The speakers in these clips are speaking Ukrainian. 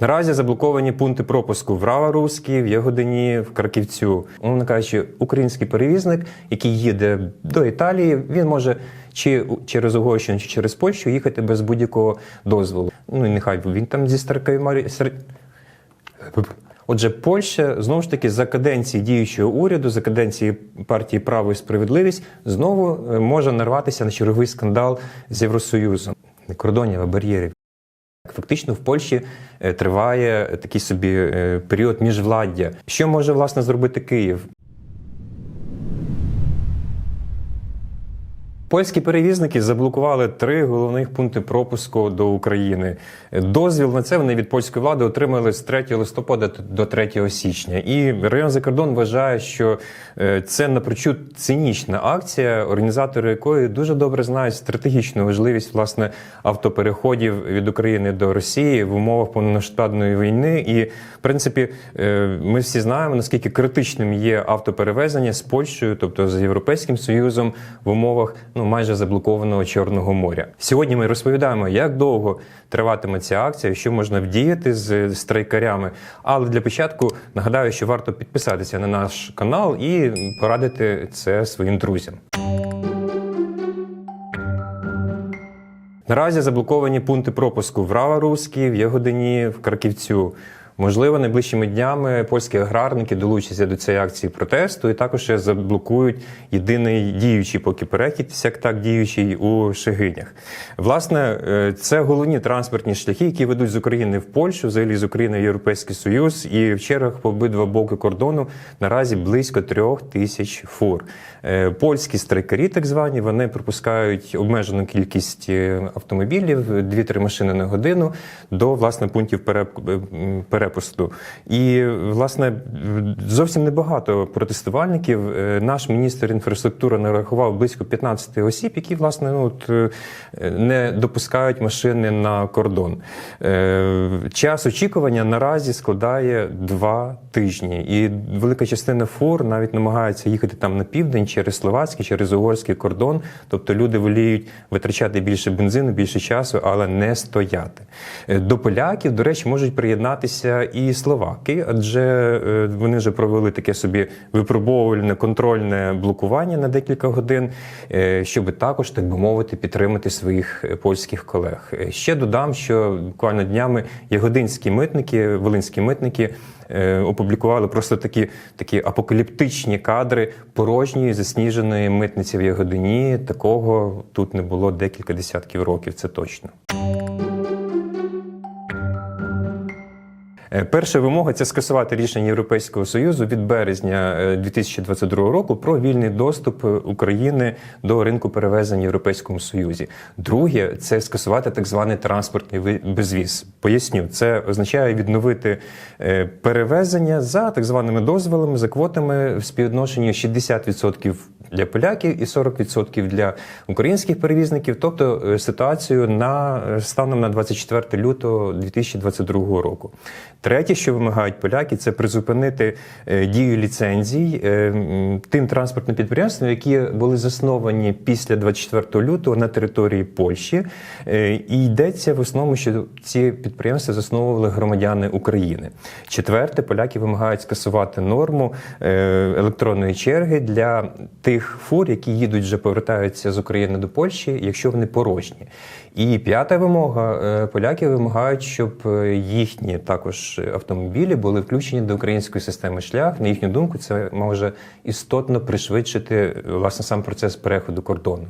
Наразі заблоковані пункти пропуску в Рава-Руській, в Ягодині, в Краківцю. Умовно кажучи, український перевізник, який їде до Італії, він може чи через Угорщину, чи через Польщу їхати без будь-якого дозволу. Ну і нехай він там зі старкою. Отже, Польща знову ж таки за каденції діючого уряду, за каденції партії Право і справедливість знову е, може нарватися на черговий скандал з Євросоюзом, кордонів, а бар'єрів. Фактично в Польщі е, триває такий собі е, період міжвладдя. Що може власне зробити Київ? Польські перевізники заблокували три головних пункти пропуску до України. Дозвіл на це вони від польської влади отримали з 3 листопада до 3 січня. І район за кордон вважає, що е, це напрочуд цинічна акція, організатори якої дуже добре знають стратегічну важливість власне автопереходів від України до Росії в умовах повномасштабної війни. І в принципі, е, ми всі знаємо наскільки критичним є автоперевезення з Польщею, тобто з Європейським Союзом, в умовах ну майже заблокованого Чорного моря. Сьогодні ми розповідаємо, як довго триватиме ця акція, що можна вдіяти з страйкарями. Але для початку нагадаю, що варто підписатися на наш канал і порадити це своїм друзям. Наразі заблоковані пункти пропуску в Рава-Руській, в Ягодині, в Краківцю. Можливо, найближчими днями польські аграрники долучаться до цієї акції протесту і також заблокують єдиний діючий поки перехід, як так діючий у Шегинях. Власне, е, це головні транспортні шляхи, які ведуть з України в Польщу, взагалі з України в Європейський Союз, і в чергах по обидва боки кордону наразі близько трьох тисяч фур. Е, Польські страйкарі, так звані, вони пропускають обмежену кількість е, автомобілів, 2-3 машини на годину до власне пунктів переп- м, перепусту. І власне зовсім небагато протестувальників. Е, Наш міністр інфраструктури нарахував близько 15 осіб, які власне ну, от, е, не допускають машини на кордон. Е, Час очікування наразі складає два тижні, і велика частина фур навіть намагається їхати там на південь через словацький, через угорський кордон. Тобто люди воліють витрачати більше бензину, більше часу, але не стояти. До поляків, до речі, можуть приєднатися і словаки, адже е, вони вже провели таке собі випробовувальне контрольне блокування на декілька годин, е, щоб також, так би мовити, підтримати своїх е, польських колег. Ще додам, що буквально днями ягодинські митники, волинські митники опублікували просто такі, такі апокаліптичні кадри порожньої засніженої митниці в Ягодині. Такого тут не було декілька десятків років, це точно. Перша вимога це скасувати рішення Європейського союзу від березня е, 2022 року про вільний доступ е, України до ринку перевезень в Європейському Союзі. Друге це скасувати так званий транспортний безвіз. Поясню, це означає відновити е, перевезення за так званими дозволами, за квотами в співвідношенні 60% для поляків і 40% для українських перевізників, тобто е, ситуацію на е, станом на 24 лютого 2022 року. Третє, що вимагають поляки, це призупинити е, дію ліцензій тим транспортним підприємствам, які були засновані після 24 лютого на території Польщі. І йдеться в основному, що ці підприємства засновували громадяни України. Четверте, поляки вимагають скасувати норму електронної черги для тих фур, які їдуть вже повертаються з України до Польщі, якщо вони порожні. І п'ята вимога: е, поляки вимагають, щоб е, їхні також автомобілі були включені до української системи шлях. На їхню думку, це може істотно пришвидшити е, власне сам процес переходу кордону.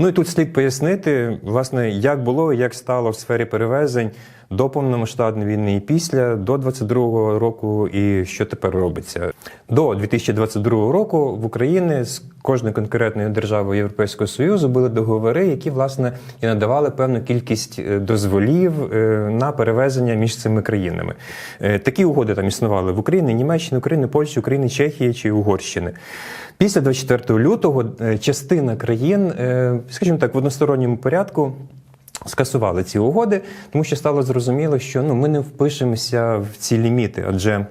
Ну і тут слід пояснити, власне, як було і як стало в сфері перевезень до повномасштабної війни і після, до 22-го року, і що тепер робиться. До 2022 року в Україні з кожною конкретною державою Європейського Союзу були договори, які власне і надавали певну кількість е, дозволів е, на перевезення між цими країнами. Е, Такі угоди там існували в Україні, Німеччині, Україні, Польщі, України, Чехії чи Угорщини. Після 24 лютого частина країн, скажімо так, в односторонньому порядку. Скасували ці угоди, тому що стало зрозуміло, що ну ми не впишемося в ці ліміти, адже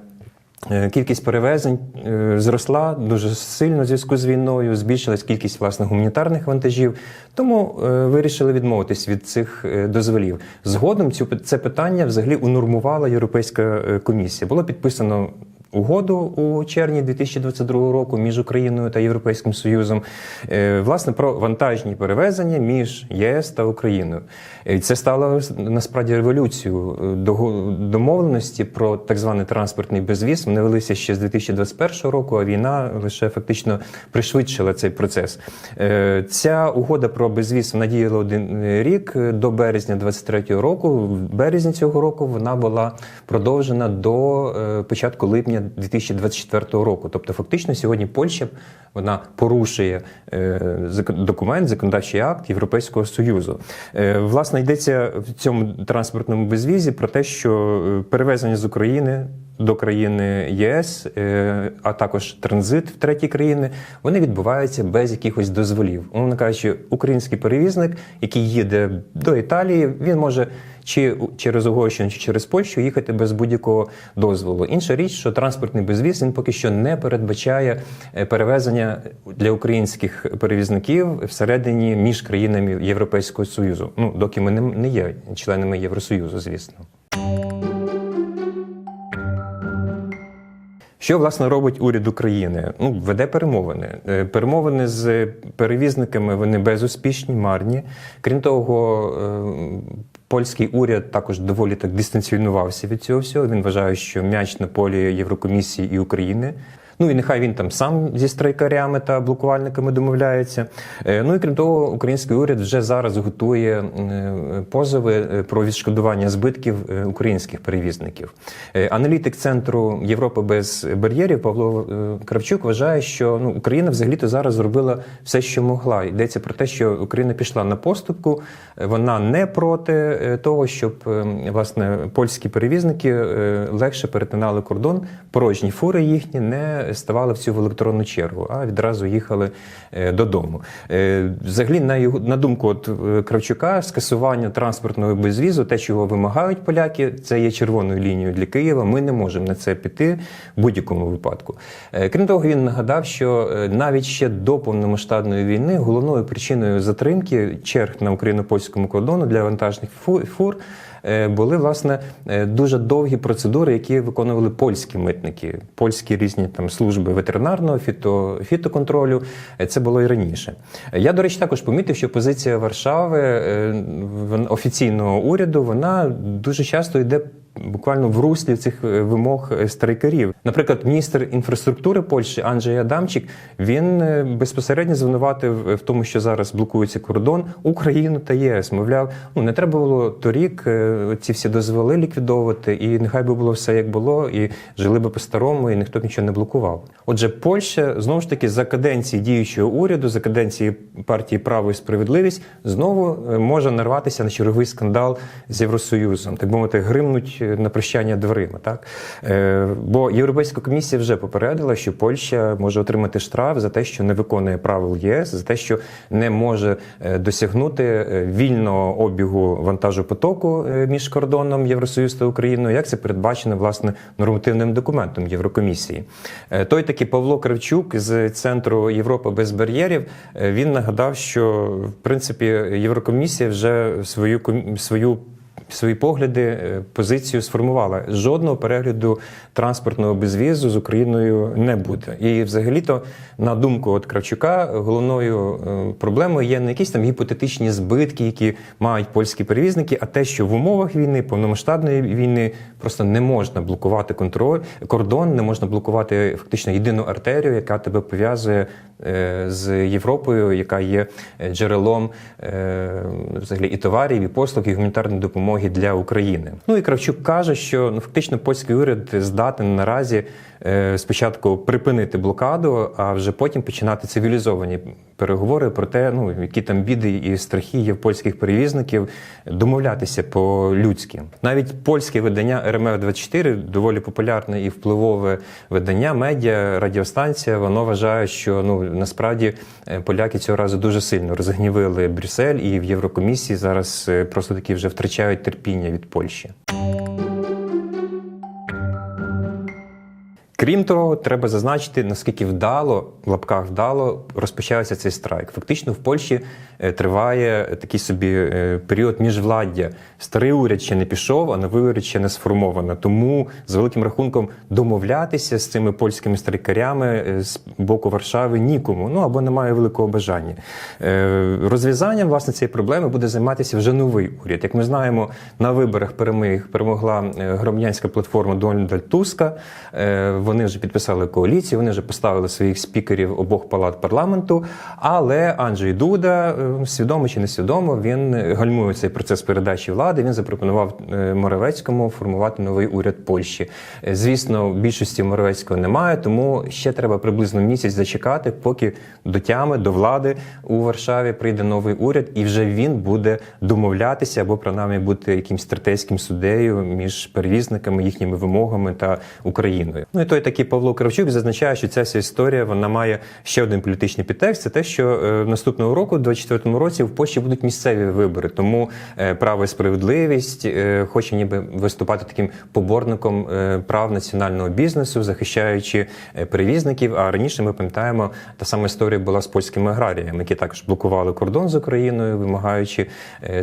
Е, Кількість перевезень е, зросла дуже сильно в зв'язку з війною, збільшилась кількість власне гуманітарних вантажів, тому е, вирішили відмовитись від цих дозволів. Згодом цю це питання взагалі унормувала Європейська комісія. Було підписано. Угоду у червні 2022 року між Україною та Європейським Союзом е, власне про вантажні перевезення між ЄС та Україною. І Це стало насправді революцією Е, домовленості про так званий транспортний безвіз. Вони велися ще з 2021 року, а війна лише фактично пришвидшила цей процес. Е, Ця угода про безвіз вона діяла один рік е, до березня 2023 року. В березні цього року вона була продовжена до е, початку липня 2024 року. Тобто, фактично, сьогодні Польща вона порушує е, документ, законодавчий акт Європейського союзу. Е, Власне, йдеться в цьому транспортному безвізі про те, що е, перевезення з України. До країни ЄС, а також транзит в треті країни, вони відбуваються без якихось дозволів. Умовно кажучи, український перевізник, який їде до Італії, він може чи через Угорщину, чи через Польщу їхати без будь-якого дозволу. Інша річ, що транспортний безвіз він поки що не передбачає е, перевезення для українських перевізників всередині між країнами Європейського союзу. Ну доки ми не- є членами Євросоюзу, звісно. Що власне робить уряд України? Ну веде перемовини. Е, Перемовини з перевізниками вони безуспішні, марні. Крім того, е, польський уряд також доволі так дистанціонувався від цього всього. Він вважає, що м'яч на полі Єврокомісії і України. Ну і нехай він там сам зі страйкарями та блокувальниками домовляється. Е, Ну і крім того, український уряд вже зараз готує е, позови е, про відшкодування збитків українських перевізників. Аналітик центру Європи без бар'єрів Павло Кравчук вважає, що ну Україна взагалі-то зараз зробила все, що могла. Йдеться про те, що Україна пішла на поступку. Вона не проти того, щоб власне польські перевізники легше перетинали кордон, порожні фури їхні не ставали в цю в електронну чергу, а відразу їхали е, додому. Е, Взагалі, на його на думку от е, Кравчука, скасування транспортного безвізу, те, чого вимагають поляки, це є червоною лінією для Києва. Ми не можемо на це піти в будь-якому випадку. Крім того, він нагадав, що навіть ще до повномасштабної війни головною причиною затримки черг на україно-польському кордону для вантажних фу- фур були власне е, дуже довгі процедури, які виконували польські митники, польські різні там служби ветеринарного фіто, фітоконтролю. Е, Це було і раніше. Е, Я, до речі, також помітив, що позиція Варшави е, офіційного уряду вона дуже часто йде. Буквально в руслі цих е, вимог е, страйкарів. Наприклад, міністр інфраструктури Польщі Анджей Адамчик він е, безпосередньо звинуватив в тому, що зараз блокується кордон Україну та ЄС. Мовляв, ну не треба було торік ці всі дозволи ліквідовувати, і нехай би було все як було, і жили би по-старому, і ніхто б нічого не блокував. Отже, Польща знову ж таки за каденції діючого уряду, за каденції партії Право і справедливість знову може нарватися на черговий скандал з Євросоюзом, так би мовити, гримнуть на прощання дверима. Так Е, бо Європейська комісія вже попередила, що Польща може отримати штраф за те, що не виконує правил ЄС, за те, що не може е, досягнути е, вільного обігу вантажопотоку е, між кордоном Євросоюз та Україною, як це передбачено власне нормативним документом Єврокомісії. Той такий Павло Кравчук з центру Європа без бар'єрів він нагадав, що в принципі Єврокомісія вже свою свою свої погляди, е, позицію сформувала. Жодного перегляду транспортного безвізу з Україною не буде. І взагалі-то, на думку от Кравчука, головною е, проблемою є не якісь там гіпотетичні збитки, які мають польські перевізники, а те, що в умовах війни, повномасштабної війни, просто не можна блокувати контроль, кордон, не можна блокувати фактично єдину артерію, яка тебе пов'язує е, з Європою, яка є е, джерелом е, взагалі і товарів, і послуг, і гуманітарної допомоги для України. Ну і Кравчук каже, що ну фактично польський уряд здатен наразі спочатку припинити блокаду, а вже потім починати цивілізовані переговори про те, ну які там біди і страхи є в польських перевізників, домовлятися по-людськи. Навіть польське видання РМФ 24 доволі популярне і впливове видання, медіа, радіостанція. Воно вважає, що ну насправді е, поляки цього разу дуже сильно розгнівили Брюссель і в Єврокомісії зараз е, просто таки вже втрачають терпіння від Польщі. Крім того, треба зазначити, наскільки вдало, в лапках вдало, розпочався цей страйк. Фактично, в Польщі е, триває такий собі е, період міжвладдя. Старий уряд ще не пішов, а новий уряд ще не сформовано. Тому, з великим рахунком, домовлятися з цими польськими страйкарями е, з боку Варшави нікому, ну або немає великого бажання. Е, Розв'язанням власне цієї проблеми буде займатися вже новий уряд. Як ми знаємо, на виборах перемог, перемогла е, громадянська платформа Дональда Туска. Вони вже підписали коаліцію, вони вже поставили своїх спікерів обох палат парламенту. Але Анджей Дуда, е, свідомо чи несвідомо, він гальмує цей процес передачі влади. Він запропонував е, Моровецькому формувати новий уряд Польщі. Е, Звісно, більшості Моровецького немає, тому ще треба приблизно місяць зачекати, поки до тями, до влади у Варшаві прийде новий уряд, і вже він буде домовлятися або принаймні бути якимсь стратегським суддею між перевізниками, їхніми вимогами та Україною. Ну і той такий Павло Кравчук зазначає, що ця вся історія вона має ще один політичний підтекст. Це те, що е, наступного року, у 24-му році, в Польщі будуть місцеві вибори. Тому е, право і справедливість е, хоче ніби виступати таким поборником прав національного бізнесу, захищаючи перевізників. А раніше ми пам'ятаємо, та сама історія була з польськими аграріями, які також блокували кордон з Україною, вимагаючи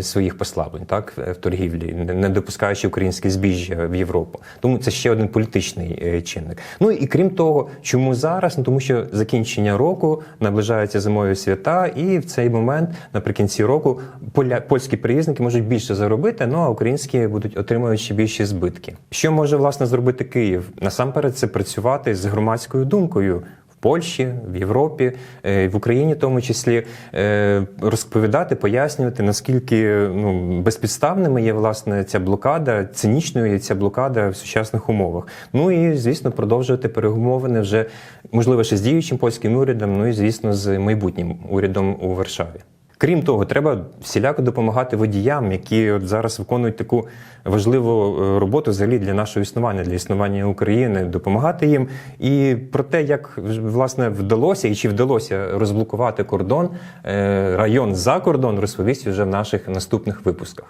своїх послаблень, так в торгівлі, не- допускаючи українське збіжжя в Європу. Тому це ще один політичний чинник. Ну і крім того, чому зараз? Ну тому що закінчення року наближаються зимові свята, і в цей момент, наприкінці року, поля польські перевізники можуть більше заробити, ну а українські будуть отримувати ще більші збитки. Що може власне зробити Київ? Насамперед, це працювати з громадською думкою. Польщі, в Європі, е, в Україні, в тому числі, е, розповідати, пояснювати, наскільки ну, безпідставними є власне ця блокада, цинічною є ця блокада в сучасних умовах. Ну і звісно, продовжувати перемовини вже можливо ще з діючим польським урядом, ну і звісно, з майбутнім урядом у Варшаві. Крім того, треба всіляко допомагати водіям, які от зараз виконують таку важливу е, роботу взагалі для нашого існування, для існування України, допомагати їм. І про те, як власне вдалося і чи вдалося розблокувати кордон, е, район за кордон, розповість вже в наших наступних випусках.